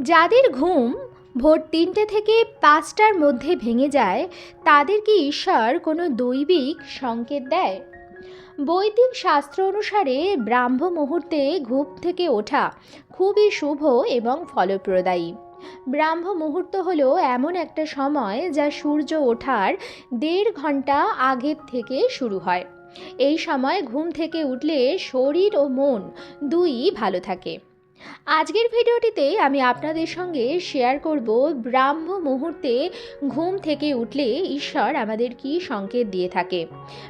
যাদের ঘুম ভোর তিনটে থেকে পাঁচটার মধ্যে ভেঙে যায়, তাদের কি ঈশ্বর কোনো দৈবিক সংকেত দেয়? বৈদিক শাস্ত্র অনুসারে ব্রাহ্ম মুহূর্তে ঘুম থেকে ওঠা খুবই শুভ এবং ফলপ্রদায়ী। ব্রাহ্ম মুহূর্ত হলো এমন একটা সময় যা সূর্য ওঠার দেড় ঘণ্টা আগের থেকে শুরু হয়। এই সময় ঘুম থেকে উঠলে শরীর ও মন দুই ভালো থাকে। আজকের ভিডিওটিতে আমি আপনাদের সঙ্গে শেয়ার করব ব্রাহ্ম মুহূর্তে ঘুম থেকে উঠলে ঈশ্বর আমাদের কি সংকেত দিয়ে থাকে।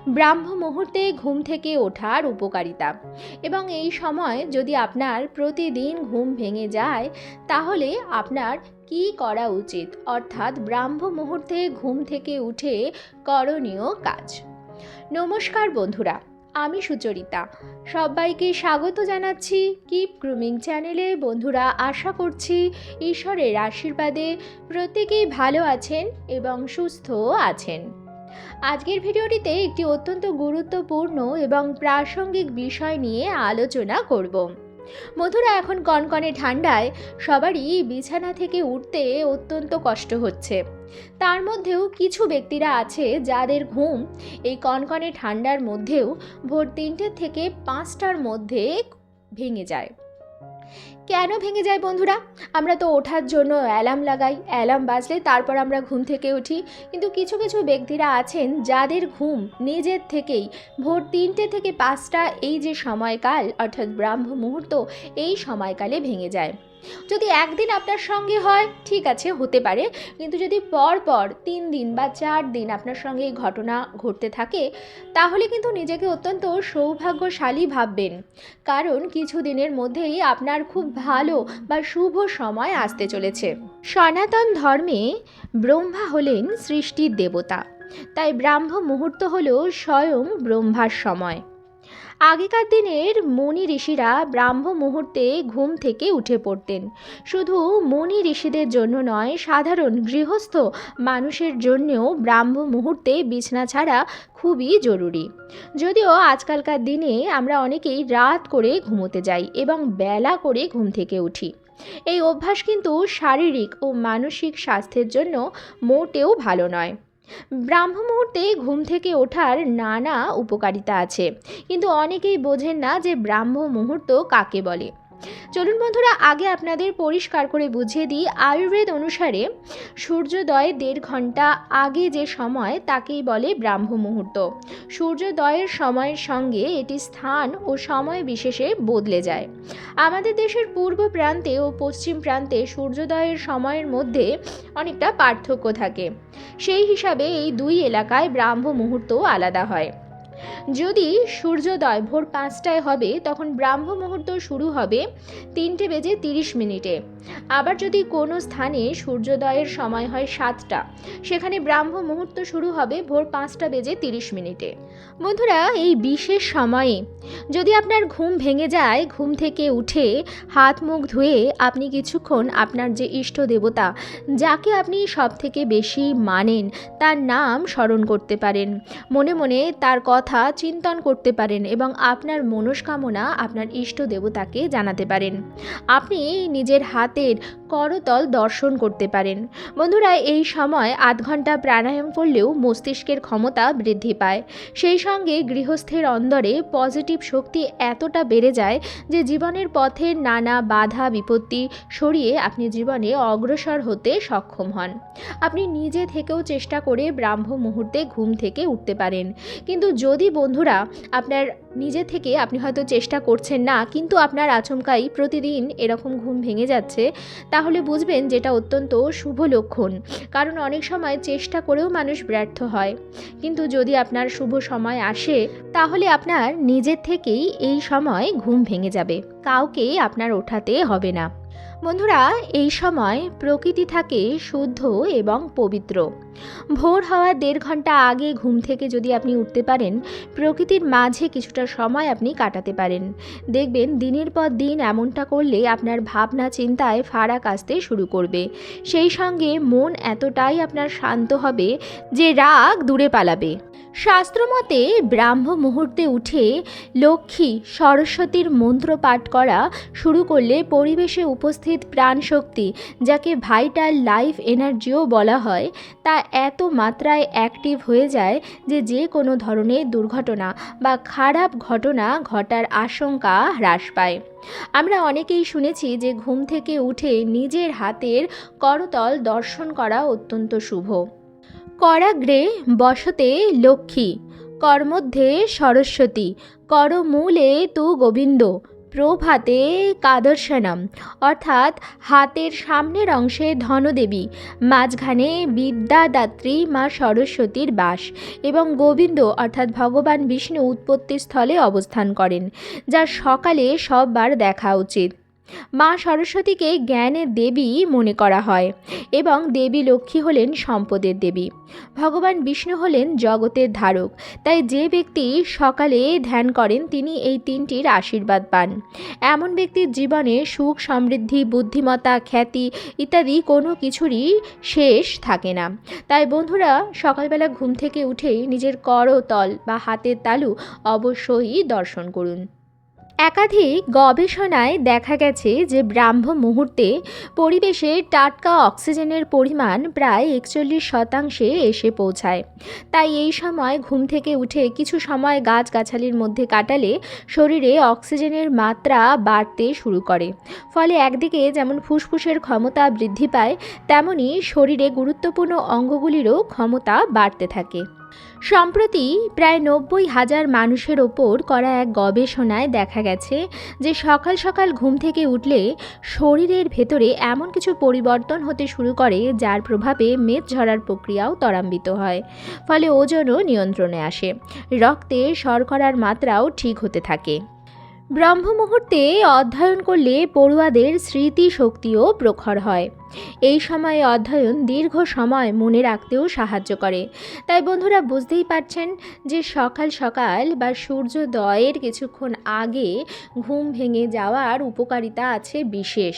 ব্রাহ্ম মুহূর্তে ঘুম থেকে ওঠার উপকারিতা। এবং এই সময় যদি আপনার প্রতিদিন ঘুম ভেঙে যায়, তাহলে আপনার কি করা উচিত? অর্থাৎ ব্রাহ্ম মুহূর্তে ঘুম থেকে উঠে করণীয় কাজ। নমস্কার বন্ধুরা। আমি সুচরিতা। সবাইকে স্বাগত জানাচ্ছি কিপ গ্রুমিং চ্যানেলে। বন্ধুরা, আশা করছি ঈশ্বরের আশীর্বাদে প্রত্যেকেই ভালো আছেন এবং সুস্থ আছেন। আজকের ভিডিওটিতে একটি অত্যন্ত গুরুত্বপূর্ণ এবং প্রাসঙ্গিক বিষয় নিয়ে আলোচনা করব। বন্ধুরা এখন কনকনে ঠান্ডায় সবারই বিছানা থেকে উঠতে অত্যন্ত কষ্ট হচ্ছে। তার মধ্যেও কিছু ব্যক্তিরা আছে যাদের ঘুম এই কনকনে ঠান্ডার মধ্যেও ভোর তিনটে থেকে পাঁচটার মধ্যে ভেঙে যায়। কেন ভেঙে যায় বন্ধুরা? আমরা তো ওঠার জন্য অ্যালার্ম লাগাই, অ্যালার্ম বাজলে তারপর আমরা ঘুম থেকে উঠি। কিন্তু কিছু কিছু ব্যক্তিরা আছেন যাদের ঘুম নিজের থেকেই, ভোর তিনটে থেকে পাঁচটা এই যে সময়কাল, অর্থাৎ ব্রাহ্ম মুহূর্ত, এই সময়কালে ভেঙে যায়। যদি একদিন আপনার সঙ্গে হয়, ঠিক আছে, হতে পারে। কিন্তু যদি পর পর তিন দিন বা চার দিন আপনার সঙ্গে এই ঘটনা ঘটতে থাকে, তাহলে কিন্তু নিজেকে অত্যন্ত সৌভাগ্যশালী ভাববেন। কারণ কিছু দিনের মধ্যেই আপনার খুব ভালো বা শুভ সময় আসতে চলেছে। সনাতন ধর্মে ব্রহ্মা হলেন সৃষ্টির দেবতা। তাই ব্রাহ্ম মুহূর্ত হল স্বয়ং ব্রহ্মার সময়। আগেকার দিনের মুনি ঋষিরা ব্রাহ্ম মুহূর্তে ঘুম থেকে উঠে পড়তেন। শুধু মুনি ঋষিদের জন্য নয়, সাধারণ গৃহস্থ মানুষের জন্যেও ব্রাহ্ম মুহূর্তে বিছনা ছাড়া খুবই জরুরি। যদিও আজকালকার দিনে আমরা অনেকেই রাত করে ঘুমোতে যাই এবং বেলা করে ঘুম থেকে উঠি। এই অভ্যাস কিন্তু শারীরিক ও মানসিক স্বাস্থ্যের জন্য মোটেও ভালো নয়। ব্রাহ্ম মুহূর্তে ঘুম থেকে ওঠার নানা উপকারিতা আছে। কিন্তু অনেকেই বোঝেন না যে ব্রাহ্ম মুহূর্ত কাকে বলে। চলুন বন্ধুরা, আগে আপনাদের পরিষ্কার করে বুঝিয়ে দিই। আয়ুর্বেদ অনুসারে সূর্যোদয় দেড় ঘণ্টা আগে যে সময় তাকেই বলে ব্রাহ্ম মুহূর্ত। সূর্যোদয়ের সময়ের সঙ্গে এটি স্থান ও সময় বিশেষে বদলে যায়। আমাদের দেশের পূর্ব প্রান্তে ও পশ্চিম প্রান্তে সূর্যোদয়ের সময়ের মধ্যে অনেকটা পার্থক্য থাকে। সেই হিসাবে এই দুই এলাকায় ব্রাহ্ম মুহূর্ত আলাদা হয়। যদি সূর্যোদয় ভোর পাঁচটায় হবে তখন ব্রাহ্ম মুহূর্ত শুরু হবে তিনটে বেজে তিরিশ মিনিটে। আবার যদি কোনো স্থানে সূর্যোদয়ের সময় হয় সাতটা, সেখানে ব্রাহ্ম মুহূর্ত শুরু হবে ভোর পাঁচটা বেজে তিরিশ মিনিটে। বন্ধুরা, এই বিশেষ সময়ে যদি আপনার ঘুম ভেঙে যায়, ঘুম থেকে উঠে হাত মুখ ধুয়ে আপনি কিছুক্ষণ আপনার যে ইষ্ট দেবতা, যাকে আপনি সব থেকে বেশি মানেন, তার নাম স্মরণ করতে পারেন। মনে মনে তার কথা চিন্তন করতে পারেন এবং আপনার মনস্কামনা আপনার ইষ্ট দেবতাকে জানাতে পারেন। আপনি নিজের হাতের করতল দর্শন করতে পারেন। বন্ধুরা, এই সময় আধ ঘণ্টা প্রাণায়াম করলেও মস্তিষ্কের ক্ষমতা বৃদ্ধি পায়। সেই সঙ্গে গৃহস্থের অন্দরে পজিটিভ শক্তি এতটা বেড়ে যায় যে জীবনের পথে নানা বাধা, বিপত্তি সরিয়ে আপনি জীবনে অগ্রসর হতে সক্ষম হন। আপনি নিজে থেকেও চেষ্টা করে ব্রাহ্ম মুহূর্তে ঘুম থেকে উঠতে পারেন। কিন্তু যদি বন্ধুরা আপনার নিজে থেকে আপনি হয়তো চেষ্টা করছেন না, কিন্তু আপনার আচমকাই প্রতিদিন এরকম ঘুম ভেঙে যাচ্ছে তাহলে বুঝবেন যেটা অত্যন্ত শুভ লক্ষণ। কারণ অনেক সময় চেষ্টা করেও মানুষ ব্যর্থ হয়। কিন্তু যদি আপনার শুভ সময় আসে, তাহলে আপনার নিজের থেকেই এই সময় ঘুম ভেঙে যাবে। কাউকে আপনার ওঠাতে হবে না। বন্ধুরা, এই সময় প্রকৃতি থাকে শুদ্ধ এবং পবিত্র। ভোর হওয়ার দেড় ঘণ্টা আগে ঘুম থেকে যদি আপনি উঠতে পারেন, প্রকৃতির মাঝে কিছুটা সময় আপনি কাটাতে পারেন। দেখবেন, দিনের পর দিন এমনটা করলে আপনার ভাবনা, চিন্তায় ফারাক আসতে শুরু করবে। সেই সঙ্গে মন এতটাই আপনার শান্ত হবে যে রাগ দূরে পালাবে। শাস্ত্রমতে ব্রাহ্ম মুহূর্তে উঠে লক্ষ্মী সরস্বতীর মন্ত্র পাঠ করা শুরু করলে পরিবেশে উপস্থিত প্রাণশক্তি, যাকে ভাইটাল লাইফ এনার্জিও বলা হয়, তা এত মাত্রায় অ্যাক্টিভ হয়ে যায় যে যে কোনো ধরনের দুর্ঘটনা বা খারাপ ঘটনা ঘটার আশঙ্কা হ্রাস পায়। আমরা অনেকেই শুনেছি যে ঘুম থেকে উঠে নিজের হাতের করতল দর্শন করা অত্যন্ত শুভ। করাগ্রে বসতে লক্ষ্মী, কর্মধ্যে সরস্বতী, করমূলে তু গোবিন্দ, প্রভাতে কাদর্শনম, অর্থাৎ হাতের সামনের অংশে ধনদেবী, মাঝখানে বিদ্যাদাত্রী মা সরস্বতীর বাস এবং গোবিন্দ অর্থাৎ ভগবান বিষ্ণু উৎপত্তি স্থলে অবস্থান করেন, যা সকালে সববার দেখা উচিত। মা সরস্বতীকে জ্ঞানের দেবী মনে করা হয় এবং দেবী লক্ষ্মী হলেন সম্পদের দেবী। ভগবান বিষ্ণু হলেন জগতের ধারক, তাই যে ব্যক্তি সকালে ধ্যান করেন তিনি এই তিনটির আশীর্বাদ পান। এমন ব্যক্তির জীবনে সুখ, সমৃদ্ধি, বুদ্ধিমত্তা, খ্যাতি ইত্যাদি কোনো কিছুরই শেষ থাকে না। তাই বন্ধুরা, সকালবেলা ঘুম থেকে উঠেই নিজের করতল বা হাতের তালু অবশ্যই দর্শন করুন। একাধিক গবেষণায় দেখা গেছে যে ব্রাহ্ম মুহূর্তে পরিবেশে টাটকা অক্সিজেনের পরিমাণ প্রায় একচল্লিশ শতাংশে এসে পৌঁছায়। তাই এই সময় ঘুম থেকে উঠে কিছু সময় গাছগাছালির মধ্যে কাটালে শরীরে অক্সিজেনের মাত্রা বাড়তে শুরু করে। ফলে একদিকে যেমন ফুসফুসের ক্ষমতা বৃদ্ধি পায়, তেমনি শরীরে গুরুত্বপূর্ণ অঙ্গগুলিরও ক্ষমতা বাড়তে থাকে। সম্প্রতি প্রায় নব্বই হাজার মানুষের ওপর করা এক গবেষণায় দেখা গেছে যে সকাল সকাল ঘুম থেকে উঠলে শরীরের ভেতরে এমন কিছু পরিবর্তন হতে শুরু করে যার প্রভাবে মেদ ঝরার প্রক্রিয়াও ত্বরান্বিত হয়, ফলে ওজনও নিয়ন্ত্রণে আসে। রক্তে শর্করার মাত্রাও ঠিক হতে থাকে। ব্রহ্ম মুহূর্তে অধ্যয়ন করলে পড়ুয়াদের স্মৃতিশক্তিও প্রখর হয়। এই সময়ে অধ্যয়ন দীর্ঘ সময় মনে রাখতেও সাহায্য করে। তাই বন্ধুরা বুঝতেই পারছেন যে সকাল সকাল বা সূর্যোদয়ের কিছুক্ষণ আগে ঘুম ভেঙে যাওয়ার উপকারিতা আছে বিশেষ।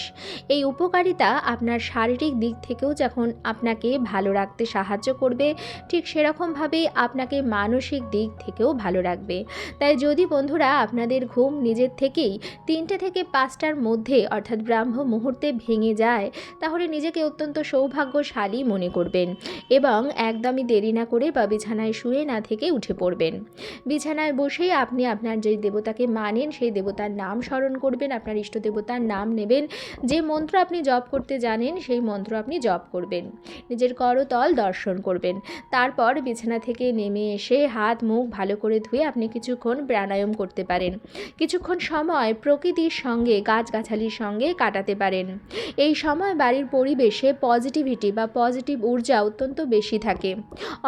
এই উপকারিতা আপনার শারীরিক দিক থেকেও যখন আপনাকে ভালো রাখতে সাহায্য করবে, ঠিক সেরকমভাবেই আপনাকে মানসিক দিক থেকেও ভালো রাখবে। তাই যদি বন্ধুরা আপনাদের ঘুম নিজের থেকেই তিনটে থেকে পাঁচটার মধ্যে অর্থাৎ ব্রাহ্ম মুহূর্তে ভেঙে যায়, তাহলে নিজেকে অত্যন্ত সৌভাগ্যশালী মনে করবেন এবং একদমই দেরি না করে বা বিছানায় শুয়ে না থেকে উঠে পড়বেন। বিছানায় বসেই আপনি আপনার যে দেবতাকে মানেন, সেই দেবতার নাম স্মরণ করবেন, আপনার ইষ্ট দেবতার নাম নেবেন। যে মন্ত্র আপনি জপ করতে জানেন, সেই মন্ত্র আপনি জপ করবেন। নিজের করতল দর্শন করবেন। তারপর বিছানা থেকে নেমে এসে হাত, মুখ ভালো করে ধুয়ে আপনি কিছুক্ষণ প্রাণায়াম করতে পারেন। কিছুক্ষণ সময় প্রকৃতির সঙ্গে, গাছগাছালির সঙ্গে কাটাতে পারেন। এই সময় বাড়ির পরিবেশে পজিটিভিটি বা পজিটিভ ঊর্জা অত্যন্ত বেশি থাকে।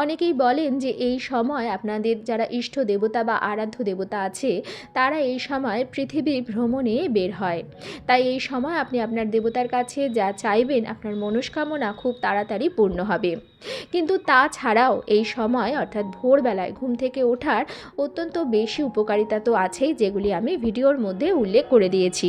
অনেকেই বলেন যে এই সময় আপনাদের যারা ইষ্ট দেবতা বা আরাধ্য দেবতা আছে, তারা এই সময় পৃথিবী ভ্রমণে বের হয়। তাই এই সময় আপনি আপনার দেবতার কাছে যা চাইবেন, আপনার মনস্কামনা খুব তাড়াতাড়ি পূর্ণ হবে। কিন্তু তাছাড়াও এই সময় অর্থাৎ ভোরবেলায় ঘুম থেকে ওঠার অত্যন্ত বেশি উপকারিতা তো আছেই, যেগুলি আমি ভিডিওর মধ্যে উল্লেখ করে দিয়েছি।